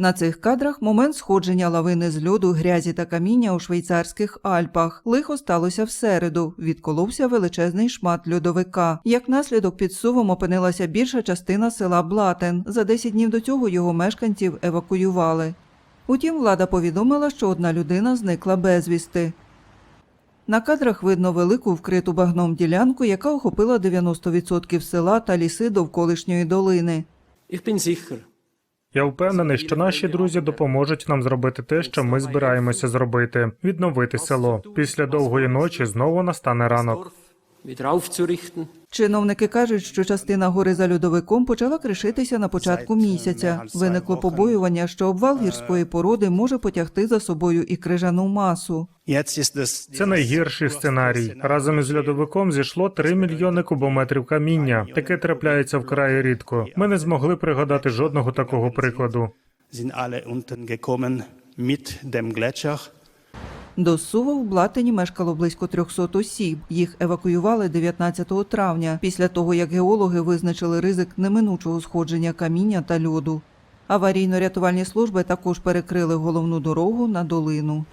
На цих кадрах момент сходження лавини з льоду, грязі та каміння у швейцарських Альпах. Лихо сталося в середу. Відколовся величезний шмат льодовика. Як наслідок під сувом опинилася більша частина села Блатен. За 10 днів до цього його мешканців евакуювали. Утім, влада повідомила, що одна людина зникла безвісти. На кадрах видно велику вкриту багном ділянку, яка охопила 90% села та ліси довколишньої долини. Ich bin sicher, Я впевнений, що наші друзі допоможуть нам зробити те, що ми збираємося зробити відновити село. Після довгої ночі знову настане ранок. Wieder aufzurichten. Чиновники кажуть, що частина гори за льодовиком почала кришитися на початку місяця. Виникло побоювання, що обвал гірської породи може потягти за собою і крижану масу. Це найгірший сценарій. Разом із льодовиком зійшло 3 мільйони кубометрів каміння. Таке трапляється вкрай рідко. Ми не змогли пригадати жодного такого прикладу. mit dem Gletscher. До Сува в Блатині мешкало близько 300 осіб. Їх евакуювали 19 травня, після того як геологи визначили ризик неминучого сходження каміння та льоду. Аварійно-рятувальні служби також перекрили головну дорогу на долину.